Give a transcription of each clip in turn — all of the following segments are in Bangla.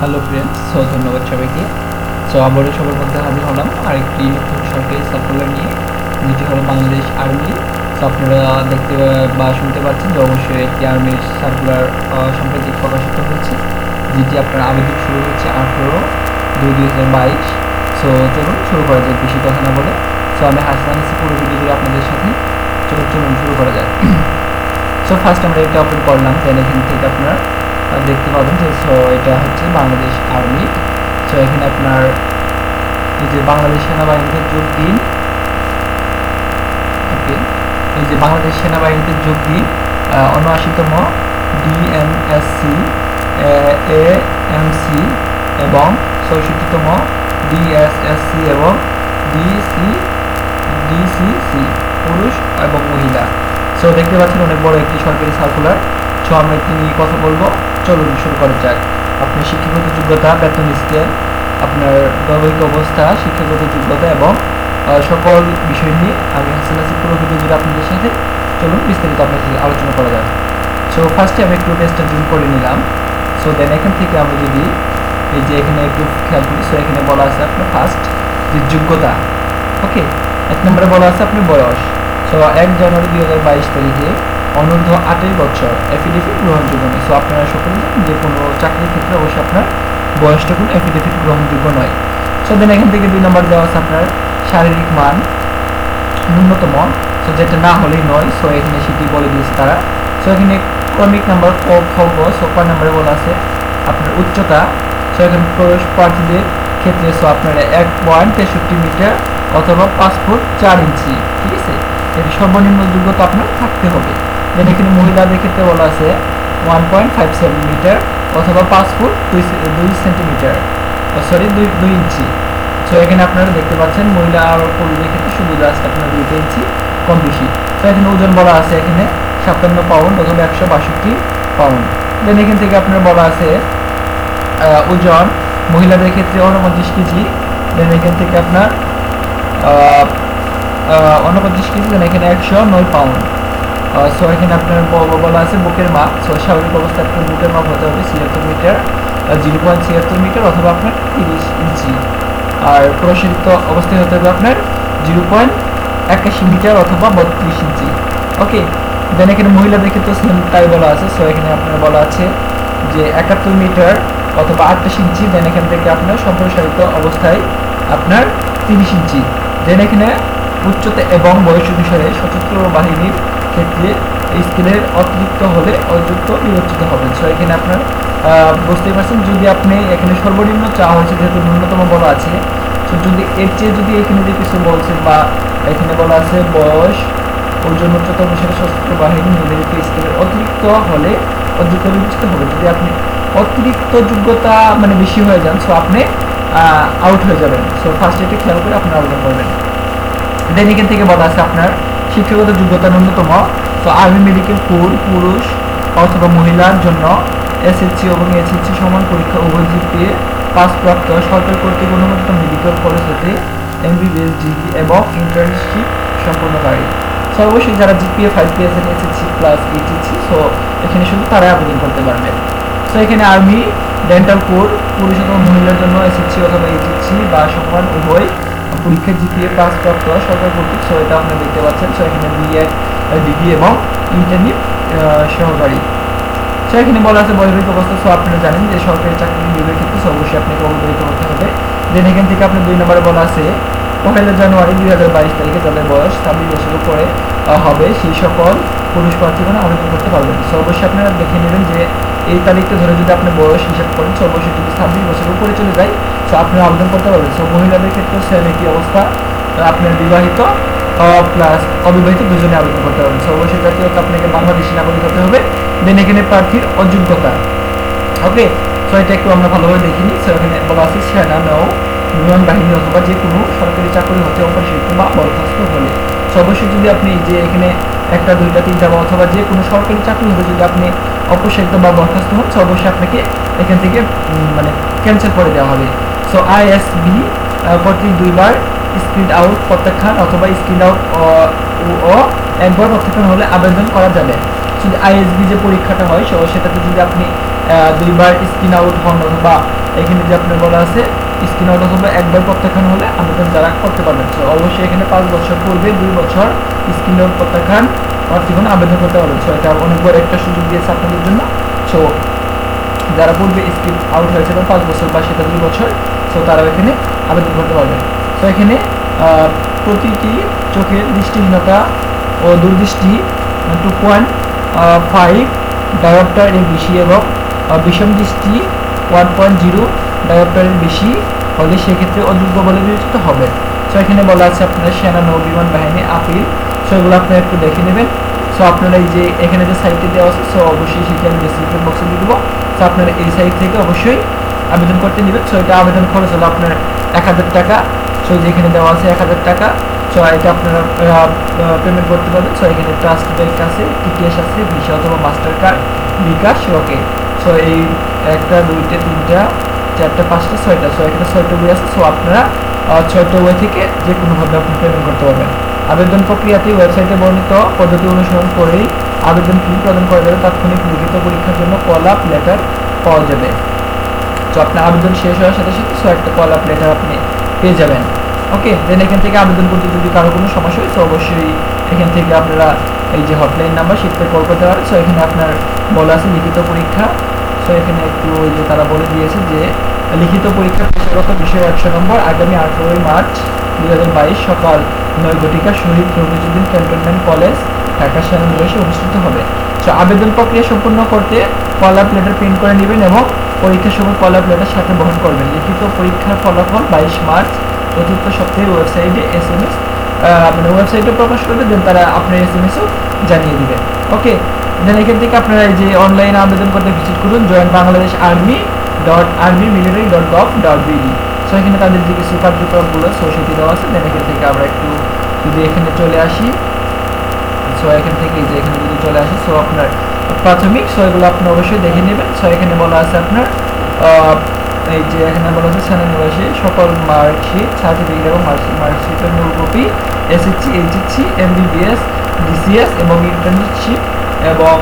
হ্যালো ফ্রেন্ডস সো ধন্যবাদ সবাইকে। সো আবারও সবার মধ্যে হাজির হলাম আরেকটি নতুন সরকারি সার্কুলার নিয়ে। যেটি হলো বাংলাদেশ আর্মি সো আপনারা দেখতে বা শুনতে পাচ্ছেন যে অবশ্যই একটি আর্মির সার্কুলার সাম্প্রতিক প্রকাশিত হয়েছে, যেটি আপনার আবেদন শুরু হচ্ছে আঠেরো দুই দুই হাজার বাইশ। সো চলুন শুরু করা যাক, বেশি কথা না বলে। সো আমি আছি, পুরো ভিডিওটি আপনাদের সাথে। চলুন শুরু করা যায় সো ফার্স্ট আমরা এটা ওপেন করলাম দেন এখান থেকে আপনার দেখতে পাবেন যে সো এটা হচ্ছে বাংলাদেশ আর্মি সো এখানে আপনার এই যে বাংলাদেশ সেনাবাহিনীতে যোগ দিন। এই যে বাংলাদেশ সেনাবাহিনীতে যোগ দিন উনআশিতম ডিএমএসসি এ এমসি এবং ছয়ষট্টিতম ডিএসএসসি এবং ডিসি ডিসিসি পুরুষ এবং মহিলা। সো দেখতে পাচ্ছেন অনেক বড় একটি সরকারি সার্কুলার সো আমরা একটি নিয়ে কথা বলব। চলুন শুরু করা যাক আপনার শিক্ষাগত যোগ্যতা, বেতন স্কেল, আপনার বৈবাহিক অবস্থা, শিক্ষাগত যোগ্যতা এবং সকল বিষয় নিয়ে আমি হাসান আছি পুরো ভিডিও জুড়ে আপনাদের সাথে চলুন বিস্তারিত আপনার সাথে আলোচনা করা যাক। সো ফার্স্টে আমি একটু পেজটা জুম করে নিলাম। সো দেন এখান থেকে আমি যদি এই যে এখানে একটু খেয়াল করি সো এখানে বলা আছে আপনার ফার্স্ট যে যোগ্যতা ওকে এক নম্বরে বলা আছে আপনার বয়স। সো এক জানুয়ারি দুই হাজার বাইশ তারিখে অনূর্ধ্ব আঠাশ বছর এফিডেভিট গ্রহণযোগ্য নয়। সো আপনারা সকলে জানেন যে কোনো চাকরির ক্ষেত্রে অবশ্যই আপনার বয়সটা কোনো এফিডেভিট গ্রহণযোগ্য নয়। সো দেন এখান থেকে দুই নম্বর দেওয়া আছে আপনার শারীরিক মান ন্যূনতম। সো যেটা না হলেই নয়। সো এখানে সেটি বলে দিয়েছে তারা। সো এখানে ক্রমিক নাম্বার ক খ সো কয় নাম্বারে বলা আছে? আপনার উচ্চতা। সো এখানে প্রবেশ প্রার্থীদের ক্ষেত্রে সো আপনার এক পয়েন্ট তেষট্টি মিটার অথবা পাঁচ ফুট চার ইঞ্চি। ঠিক আছে? এটি সর্বনিম্ন যোগ্যতা আপনার থাকতে হবে। দেন এখানে মহিলাদের ক্ষেত্রে বলা আছে one point five seven meter অথবা পাঁচ ফুট দুই দুই সেন্টিমিটার সরি দুই দুই ইঞ্চি। সো এখানে আপনারা দেখতে পাচ্ছেন মহিলা আর পুরুষদের ক্ষেত্রে শুধু জাস্ট আপনার দুইটা ইঞ্চি কম বেশি। তো এখানে ওজন বলা আছে এখানে সাতান্ন পাউন্ড অথবা একশো বাষট্টি পাউন্ড দেন এখান থেকে আপনার বলা আছে ওজন মহিলাদের ক্ষেত্রে উনপঞ্চাশ কেজি। দেন এখান থেকে আপনার উনপঞ্চাশ কেজি দেন এখানে একশো নয় পাউন্ড সো এখানে আপনার বলা আছে, বুকের মাপ সো স্বাভাবিক অবস্থায় আপনার বুকের মাপ হতে হবে ছিয়াত্তর মিটার জিরো পয়েন্ট ছিয়াত্তর মিটার অথবা আপনার তিরিশ ইঞ্চি আর প্রসারিত অবস্থায় হতে হবে আপনার জিরো পয়েন্ট একাশি মিটার অথবা বত্রিশ ইঞ্চি ওকে দেন এখানে মহিলাদের ক্ষেত্রে সেম তাই বলা আছে সো এখানে আপনার বলা আছে যে একাত্তর মিটার অথবা আটত্রিশ ইঞ্চি দেন এখান থেকে আপনার সম্প্রসারিত অবস্থায় আপনার তিরিশ ইঞ্চি দেন এখানে উচ্চতা এবং বয়স অনুসারে সশস্ত্র বাহিনীর ক্ষেত্রে স্কেলের অতিরিক্ত হলে অযোগ্য বিবেচিত হবে। সো এখানে আপনার বুঝতেই পারছেন, যদি আপনি এখানে সর্বনিম্ন চাওয়া হয়েছে, যেহেতু ন্যূনতম বলা আছে তো যদি এর চেয়ে যদি এখানে যে কিছু বলছে বা এখানে বলা আছে বয়স, ওজন, উচ্চতা অনুসারে সশস্ত্র বাহিনী নির্ধারিত স্কেলের অতিরিক্ত হলে অযোগ্য বিবেচিত হবে। যদি আপনি অতিরিক্ত যোগ্যতা মানে বেশি হয়ে যান সো আপনি আউট হয়ে যাবেন। সো ফার্স্ট এটা খেয়াল করে আপনি আবেদন করবেন। দেন এখান থেকে বলা আছে আপনার শিক্ষাগত যোগ্যতা ন্যূনতম তো আর্মি মেডিকেল কোর পুরুষ অথবা মহিলার জন্য এসএসসি এবং এসএসসি সমান পরীক্ষা উভয় জিপিএ পাস প্রাপ্ত সরকার কর্তৃক অনুমোদিত মেডিকেল কলেজ হতে এমবিবিএস ডিগ্রি এবং ইন্টার্নশিপ সম্পূর্ণকারী সো অবশ্যই যারা জিপিএ ফাইভ পি পেয়েছেন এসএসসি প্লাস এইচএসসি সো এখানে শুধু তারাই আবেদন করতে পারবেন সো এখানে আর্মি ডেন্টাল কোর পুরুষ অথবা মহিলার জন্য এসএসসি অথবা এইচএসসি বা সমান উভয় পরীক্ষা জিপিএ পাস প্রাপ্ত সরকার কর্তৃক সো এটা আপনারা দেখতে পাচ্ছেন সো এখানে বিএড ডিগ্রি এবং ইন্টারনিট সহকারী। সো এখানে বলা আছে বৈবাহিক অবস্থা সো আপনারা জানেন যে সরকারি চাকরি নিয়োগের ক্ষেত্রে so অবশ্যই আপনাকে অবহিত হতে হবে। দেন এখান থেকে আপনার দুই নম্বরে বলা আছে পহেলা জানুয়ারি দুই হাজার বাইশ তারিখে যাদের বয়স ছাব্বিশ বছর আহ, হবে সেই সকল পুরুষ প্রার্থীগণ আবেদন করতে পারবেন সো অবশ্যই আপনারা দেখে নেবেন যে এই তারিখটা ধরে যদি আপনি বয়স হিসাব করেন সো অবশ্যই যদি ছাব্বিশ বছর উপরে চলে যায় সো আপনারা আবেদন করতে পারবেন। সো মহিলাদের ক্ষেত্রে সেম একই অবস্থা। আপনার বিবাহিত প্লাস অবিবাহিত দুজনে আবেদন করতে পারবেন। সো অবশ্যই জাতীয়তা আপনাকে বাংলাদেশি নাগরিক হতে হবে। দেন এখানে প্রার্থীর অযোগ্যতা। ওকে সো এটা একটু আমরা ভালোভাবে দেখিনি সো এখানে বলা আছে, সেনা, নৌ, বিমান বাহিনী অথবা যে কোনো সরকারি চাকরি হতে অপরিচিত বা বরখাস্ত হলে। অবশ্যই যদি আপনি যে এখানে একটা, দুইটা, তিনটা বা অথবা যে কোনো সরকারি চাকরি হতে যদি আপনি অপসারিত বা বরখাস্ত সো অবশ্যই আপনাকে এখান থেকে মানে ক্যান্সেল করে দেওয়া হবে। সো আইএসবি কর্তৃক দুইবার স্ক্রিন আউট প্রত্যাখ্যান অথবা স্ক্রিন আউট ও একবার প্রত্যাখ্যান হলে আবেদন করা যাবে। যদি আইএসবি যে পরীক্ষাটা হয় সেটাতে যদি আপনি দুইবার স্ক্রিন আউট হন অথবা এখানে যে আপনার বলা আছে স্ক্রিন আউট অথবা একবার প্রত্যাখ্যান হলে আবেদন যারা করতে পারবেন। সো অবশ্যই এখানে পাঁচ বছর পূর্বে দুই বছর স্ক্রিন প্রত্যাখ্যান অর্থীগণ আবেদন করতে পারবেন সো এটা অনেক বড় একটা সুযোগ দিয়েছে আপনাদের জন্য। সো যারা পূর্বে স্ক্রিন আউট হয়েছে বা পাঁচ বছর বা সেটা দুই বছর সো তারা এখানে আবেদন করতে পারবেন সো এখানে প্রতিটি চোখের দৃষ্টিহীনতা ও দূরদৃষ্টি, টু পয়েন্ট ফাইভ ডায়োপ্টার এর বেশি এবং বিষম দৃষ্টি ওয়ান পয়েন্ট জিরো ডায়োপ্টারের বেশি হলে সেক্ষেত্রে অযোগ্য বলে বিবেচিত হবে। সো এখানে বলা আছে আপনার সেনা নৌ বিমান বাহিনী আপিল। সো এগুলো আপনারা একটু দেখে নেবেন। সো আপনারা এই যে এখানে যে সাইটটি দেওয়া আছে সো অবশ্যই সেটি আমি ডিসক্রিপশন বক্সে দিয়ে দেবো। সো আপনারা এই সাইট থেকে অবশ্যই আবেদন করতে নেবেন। সো এটা আবেদন খরচ হলো আপনার এক হাজার টাকা। সো যেখানে দেওয়া আছে এক হাজার টাকা। সো এটা আপনারা পেমেন্ট করতে পারবেন। সো এখানে ট্রাস্ট ব্যাংক আছে টিটিএস আছে ভিসা অথবা মাস্টার কার্ড বিকাশ ওকে এই একটা, দুইটা, তিনটা, চারটা, পাঁচটা, ছয়টা। সো এখানে ছয়টা বই আছে। সো আপনারা ছয়টা বই থেকে যে কোনোভাবে আপনি পেমেন্ট করতে পারবেন। আবেদন প্রক্রিয়াটি ওয়েবসাইটে বর্ণিত পদ্ধতি অনুসরণ করেই আবেদন ফি প্রদান করা যাবে। তাৎক্ষণিক লিখিত পরীক্ষার জন্য কল আপ লেটার পাওয়া যাবে। তো আপনার আবেদন শেষ হওয়ার সাথে সাথে সো একটা কল আপ লেটার আপনি পেয়ে যাবেন। ওকে দেন এখান থেকে আবেদন করতে যদি কারও কোনো সমস্যা হয় তো অবশ্যই এখান থেকে আপনারা এই যে হটলাইন নাম্বার সেটাতে কল করতে পারেন। সো এখানে আপনার বলা আছে লিখিত পরীক্ষা। সো এখানে একটু ওই যে তারা বলে দিয়েছে যে লিখিত পরীক্ষার পেশাগত বিষয় একশো নম্বর, আগামী আঠেরোই মার্চ দুই হাজার বাইশ সকাল নয় ঘটিকা শহীদ রফিজুদ্দিন ক্যান্টনমেন্ট কলেজ, ঢাকা সেনানিবাসে অনুষ্ঠিত হবে। সো আবেদন প্রক্রিয়া সম্পূর্ণ করতে কল আপ লেটার প্রিন্ট করে নেবেন এবং পরীক্ষার সময় কল আপ লেটার সাথে বহন করবেন। লিখিত পরীক্ষার ফলাফল বাইশ মার্চ চতুর্থ সপ্তাহে ওয়েবসাইটে এস এম এস মানে ওয়েবসাইটে প্রকাশ করবে দেন তারা আপনার এস এম এসও জানিয়ে দিবে। ওকে দেন এখান থেকে আপনারা যে অনলাইনে আবেদন করতে ভিজিট করুন join Bangladesh army dot army military dot gov dot BD so এখানে তাদের যে কিছু কার্যক্রমগুলো সো সেটি দেওয়া আছে দেন এখান থেকে আমরা একটু যদি এখানে চলে আসি সো এখান থেকে যে এখানে যদি চলে আসি সো আপনার প্রাথমিক সো এগুলো আপনি অবশ্যই দেখে নেবেন। সো এখানে বলা আছে আপনার এই যে এখানে বলা আছে সেনানিবাসী সকল মার্কশিট সার্টিফিকেট এবং মার্কশিটের মূল copy SSC HSC MBBS DCS এবং ইন্টার্নশিপ এবং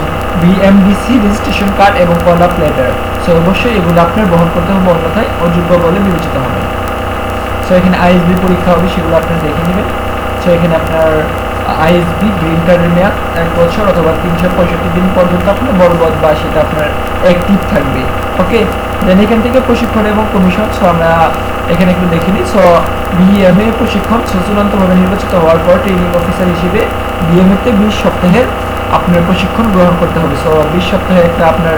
বিএমডিসি রেজিস্ট্রেশন কার্ড এবং কল আপ লেটার সো অবশ্যই এগুলো আপনার বহন করতে হবে অন্যথায় অযোগ্য বলে বিবেচিত হবে। সো এখানে আইএসবি পরীক্ষা হবে, সেগুলো আপনি দেখে নেবেন। সো এখানে আপনার আইএসবি গ্রিন কার্ডের মেয়াদ এক বছর অথবা তিনশো পঁয়ষট্টি দিন পর্যন্ত আপনার বলবৎ বা সেটা আপনার অ্যাক্টিভ থাকবে। ওকে দেন এখান থেকে প্রশিক্ষণ এবং কমিশন সো আমরা এখানে একটু দেখে নিই। সো বিএমএ প্রশিক্ষণ সো চূড়ান্তভাবে নির্বাচিত হওয়ার পর ট্রেনিং অফিসার হিসেবে বিএমএতে বিশ সপ্তাহের আপনার প্রশিক্ষণ গ্রহণ করতে হবে। সো বিশ সপ্তাহে একটা আপনার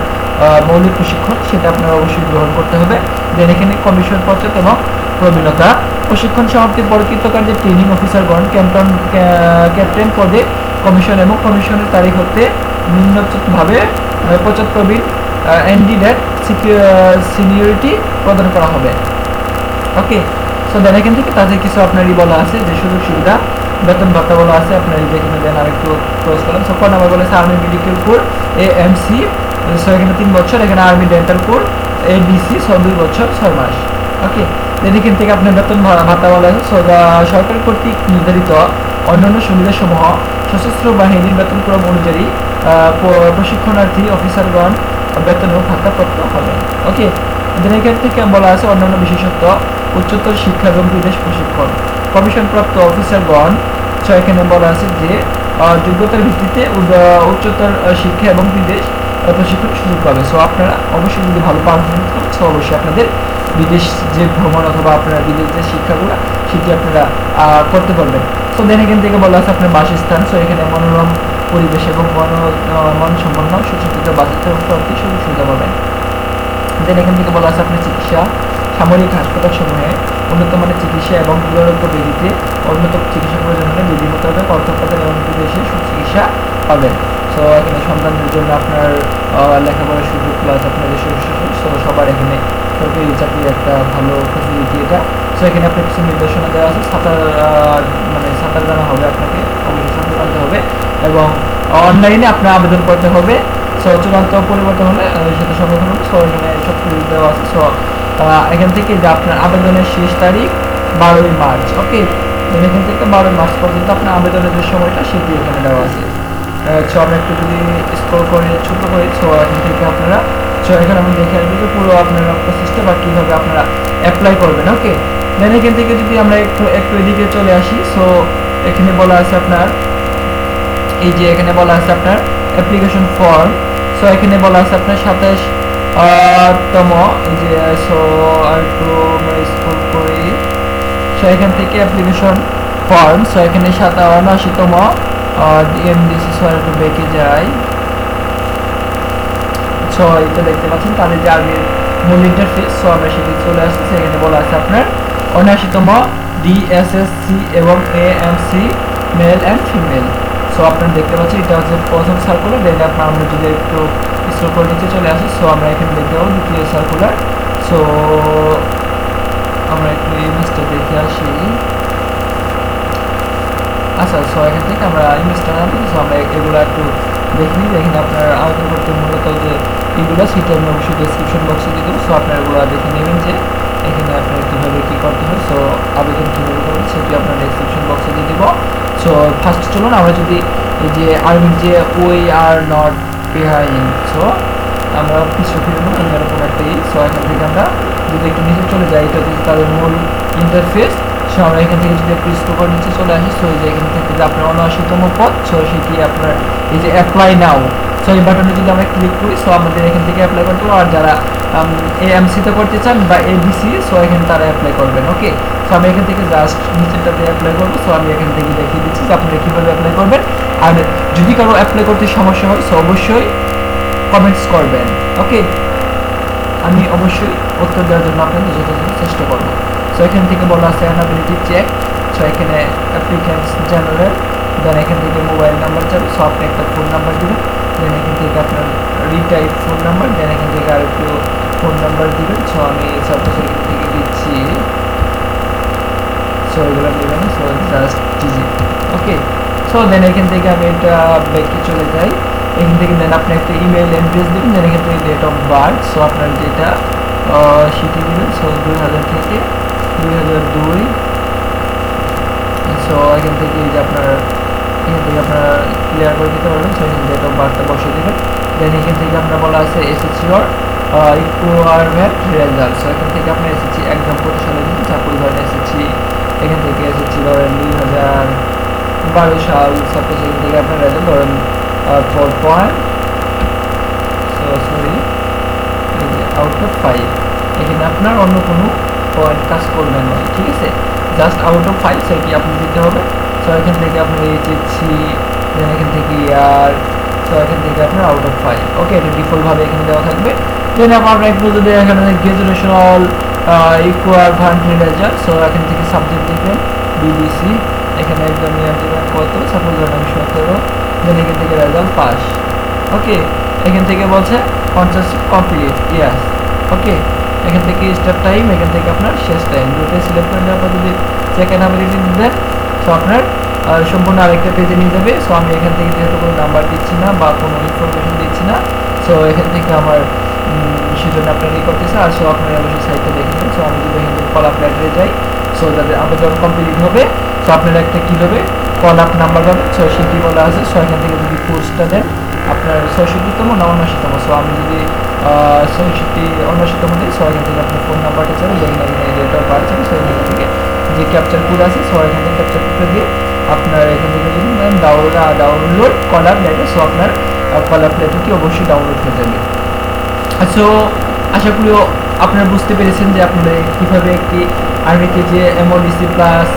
মৌলিক প্রশিক্ষণ, সেটা আপনার অবশ্যই গ্রহণ করতে হবে। দেন এখানে কমিশন পর্যায়ে এবং প্রবীণতা। প্রশিক্ষণ সমাপ্তির পর কৃতকার্যের ট্রেনিং অফিসারগণ ক্যান্টন ক্যা- ক্যাপ্টেন পদে কমিশন এবং কমিশনের তারিখ হতে নিম্নভাবে পঁচাত্তরবিন এনডিডেট সিনিয়রিটি প্রদান করা হবে। ওকে সো দেন এখান থেকে তাদের কিছু আপনারই বলা আছে যে সুযোগ সুবিধা, বেতন ভাতা বলা আছে, আপনার এই যে এখানে দেন আরেকটু ক্লোজ করলাম সো কোন নাম্বার বলেছে army medical corps A M C so এখানে তিন বছর, এখানে army dental corps A DC so দুই বছর, ছয় মাস। ওকে দেন এখান থেকে আপনার বেতন ভাতা বলা আছে। সো সরকার কর্তৃক নির্ধারিত অন্যান্য সুবিধাসমূহ সশস্ত্র বাহিনীর বেতন বেতনক্রম অনুযায়ী প্রশিক্ষণার্থী অফিসারগণ বেতন ও ভাতাপ্রাপ্ত হবে। ওকে দেন এখান থেকে বলা আছে অন্যান্য বিশেষত্ব, উচ্চতর শিক্ষা এবং বিদেশ প্রশিক্ষণ। কমিশনপ্রাপ্ত অফিসারগণ এখানে বলা আছে যে যোগ্যতার ভিত্তিতে উচ্চতর শিক্ষা এবং বিদেশ প্রশিক্ষণ সুযোগ পাবে। সো আপনারা অবশ্যই যদি ভালো পারফরমেন্স করেন সো অবশ্যই আপনাদের বিদেশ যে ভ্রমণ অথবা আপনারা বিদেশ যে শিক্ষাগুলো, সেটি আপনারা করতে পারবেন। সো দেন এখান থেকে বলা আছে আপনার বাসস্থান সো এখানে মনোরম পরিবেশ এবং মন মানসম্পন্ন সুসজ্জিত বাসস্থান প্রাপ্তি সুযোগ সুবিধা পাবেন দেন এখান থেকে বলা আছে আপনার চিকিৎসা। সামরিক হাসপাতাল সমূহে উন্নত মানের চিকিৎসা এবং দুরারোগ্য বেদিতে উন্নত চিকিৎসা প্রয়োজন হলে বিধি মোতাবেক অর্থ প্রদান এবং বিদেশে সুচিকিৎসা পাবেন। সো এখানে সন্তানদের জন্য আপনার লেখাপড়ার সুযোগ প্লাস আপনার সো সবার এখানে সরকারি চাকরির একটা ভালো ফেসিলিটি এটা। সো এখানে আপনার কিছু নির্দেশনা দেওয়া আছে। সাঁতার মানে সাঁতার জানা হবে আপনাকে। অবশ্যই সাঁতার জানতে হবে। এবং অনলাইনে আপনার আবেদন করতে হবে। সো চূড়ান্ত পরিবর্তন হলে সেটা সংরক্ষণ হবে সো এখানে সব কিছু দেওয়া আছে। সো এখান থেকে যে আপনার আবেদনের শেষ তারিখ, বারোই মার্চ ওকে এখান থেকে বারোই মার্চ পর্যন্ত আপনার আবেদনের যে সময়টা, সেটি এখানে দেওয়া আছে। সো আমরা একটু যদি স্কোর করে, ছোট করি সো এখান থেকে আপনারা সো এখানে আমি দেখে আসব যে পুরো আপনার প্রসেসটা বা কীভাবে আপনারা অ্যাপ্লাই করবেন ওকে দেন এখান থেকে যদি আমরা একটু একটু এদিকে চলে আসি সো এখানে বলা আছে আপনার এই যে এখানে বলা আছে আপনার অ্যাপ্লিকেশন ফর্ম সো এখানে বলা আছে আপনার সাতাশ তম, এই যে সো আর একটু স্কুল করি। সো এখান থেকে অ্যাপ্লিকেশন ফর্ম সো এখানে সাতা উনআশিতম ডিএমডিসি সো একটু বেঁকে যায় সো এটা দেখতে পাচ্ছেন তাদের যে আগের মূল ইন্টারফেস সো আমরা সেটি চলে আসছি সেখানে বলা আছে আপনার উনআশিতম ডিএসএসসি এবং AMC male and female so আপনারা দেখতে পাচ্ছেন, এটা হচ্ছে প্রথম সার্কুলার দেন আপনার আমরা যদি একটু স্ক্রল করে নিচে চলে আসি সো আমরা এখানে দেখতে পাবো দ্বিতীয় সার্কুলার সো আমরা একটু ইমেজটা দেখে আসি। আচ্ছা সো এখান থেকে আমরা ইমেজটা না সো আমরা এগুলো একটু দেখে নিই। দেখেন আপনার আবেদন করতে মূলত যে এগুলো, সেটা আমি অবশ্যই ডিসক্রিপশন বক্সে দিয়ে দেবো। সো আপনারা এগুলো দেখে নেবেন যে এখানে আপনার কীভাবে কী করতে হয়। সো আবেদন কীভাবে করবেন, সেটি আপনার ডিসক্রিপশন বক্সে দিয়ে দেবো। সো ফার্স্ট চলুন, আমরা যদি এই যে আর যে ওই আর নট বিহাইন্ড সো আমরা পিছু ফিরে নেব এরকম একটা ই সো এখান থেকে আমরা যদি একটু নিচে চলে যাই, এটা হচ্ছে তাদের মূল ইন্টারফেস সো আমরা এখান থেকে যদি একটু স্কোপ নিচে চলে আসি সো এই যে এখান থেকে যে আপনার উনআশিতম পথ সো সেটি আপনার এই যে অ্যাপ্লাই নাও সো এই বাটনে যদি আমরা ক্লিক করি সো আমাদের এখান থেকে অ্যাপ্লাই করতে আর যারা এএমসিতে করতে চান বা এবিসি সো এখানে তারা অ্যাপ্লাই করবেন ওকে সো আমি এখান থেকে জাস্ট নিচেরটাতে অ্যাপ্লাই করব সো আমি এখান থেকে দেখিয়ে দিচ্ছি যে আপনারা কীভাবে অ্যাপ্লাই করবেন। আর যদি কারও অ্যাপ্লাই করতে সমস্যা হয় সো অবশ্যই কমেন্টস করবেন ওকে আমি অবশ্যই উত্তর দেওয়ার জন্য আপনাদের যথাযথ চেষ্টা করব। সো এখান থেকে বলা আছে অ্যানাবিলিটি চেক সো এখানে অ্যাপ্লিক্যান্টস জেনারেল দেন এখান থেকে মোবাইল নাম্বার যাবে সো আপনি একটা ফোন নাম্বার দেবেন। দেন এখান থেকে আপনার রিটাইপ ফোন নাম্বার দেন এখান থেকে আর একটু ফোন নাম্বার দিবেন। সো আমি সাপোজ এখান থেকে দিচ্ছি। সো এগুলো দেবেন so just TG okay so then এখান থেকে আমি এটা ব্যাকে চলে যাই। এখান থেকে দেন আপনি একটা ইমেল অ্যাড্রেস দেবেন। দেন এখান থেকে ডেট অফ বার্থ সো আপনার যেটা সেটি দেবেন। সো দুই হাজার থেকে দুই হাজার দুই। সো এখান থেকে যে আপনার এখান থেকে আপনারা ক্লিয়ার করে দিতে পারবেন সো এখানে ডেট অফ বার্থটা বসিয়ে দেবেন। দেন এখান থেকে আপনার বলা আছে SSC or requirement result so এখান থেকে আপনার এসএসসি একদম কত সালে দিন সাপোজ ধরেন এসএসসি এখান থেকে এসএসসি ধরেন দুই হাজার বারো সাল সাপোজ এখান থেকে আপনার রেজাল্ট ধরেন four point so sorry out of five এখানে আপনার অন্য কোনো পয়েন্ট কাজ করবেন না, ঠিক আছে? জাস্ট আউট অফ ফাইভ সেটি আপনি দিতে হবে? সো এখান থেকে আপনার এইচএসসি দেন এখান থেকে ইয়ার সো এখান থেকে আপনার আউট অফ ফাইভ ওকে এটা ডিফল্টভাবে এখানে দেওয়া থাকবে। দেন আপনার একটু যদি এখানে graduation all equivalent result so এখান থেকে সাবজেক্ট দিবেন বিবিসি এখানে একদম কত সাপোজ ধরেন সতেরো দেন এখান থেকে রেজাল্ট পাস ওকে এখান থেকে বলছে পঞ্চাশ কমপ্লিট ইয়াস ওকে এখান থেকে স্টার্ট টাইম এখান থেকে আপনার শেষ টাইম দুটোই সিলেক্ট করে পর যদি সেকেন্ড অ্যাবিলিটি দেন সো আপনার সম্পূর্ণ আরেকটা পেজে নিয়ে যাবে সো আমি এখান থেকে যেহেতু কোনো নাম্বার দিচ্ছি না বা কোনো ইনফরমেশন দিচ্ছি না সো এখান থেকে আমার সেজন্য আপনার ই করতেছে আর সো আপনার অবশ্যই সাইটটা দেখে নেবেন সো আমি যদি এখান কল আপ লেটারে যাই সো যাদের যখন কমপ্লিট হবে সো আপনারা একটা কী হবে কল আপ নাম্বার পাবেন সো সেটি বলা আছে সো এখান থেকে যদি পোস্টটা দেন আপনার ছয়ষট্টিতম না উনআশিতম সো আমি যদি ছয়ষট্টি উনআশিতম দিই সো এখান থেকে আপনার ফোন নাম্বারটা চাই এখানে ডেট বার্থ সো এখান থেকে যে ক্যাপচার কোড আছে সো এখান থেকে ক্যাপচার কোডটা দিয়ে আপনার এখান থেকে যদি download download caller letter so আপনার কলার লেটারটি অবশ্যই ডাউনলোড হয়ে যাবে। সো আশা করি আপনারা বুঝতে পেরেছেন যে আপনারা কীভাবে একটি আর্মিতে যে এমওডিসি প্লাস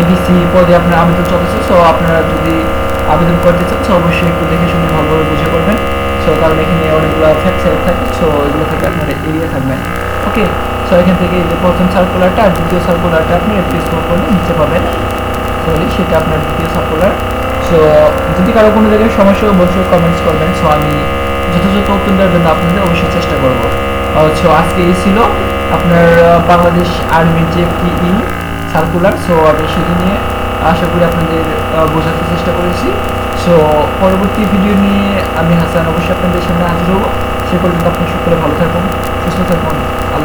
এডিসি পদে আপনার আবেদন চলছে। সো আপনারা যদি আবেদন করতে চান সো অবশ্যই একটু দেখে শুনে ভালোভাবে বুঝে করবেন। সো কারণ এখানে অনেকগুলো সাইড থাকে সো এগুলো থেকে আপনারা এড়িয়ে থাকবেন। ওকে সো এখান থেকে যে প্রথম সার্কুলারটা আর দ্বিতীয় সার্কুলারটা আপনি একটু করলে নিচে পাবেন। সরি সেটা আপনার দ্বিতীয় সার্কুলার সো যদি কারও কোনো জায়গায় সমস্যা অবশ্যই কমেন্টস করবেন। সো আমি যথাযথ উত্তর দেওয়ার জন্য আপনাদের অবশ্যই চেষ্টা করব। সো আজকে এই ছিল আপনার বাংলাদেশ আর্মির যে একটি ই সার্কুলার সো আমি সেটি নিয়ে আশা করি আপনাদের বোঝাতে চেষ্টা করেছি। সো পরবর্তী ভিডিও নিয়ে আমি হাসান অবশ্যই আপনাদের সামনে হাজির হব। সে পর্যন্ত আপনি সকলে ভালো থাকুন, সুস্থ থাকুন।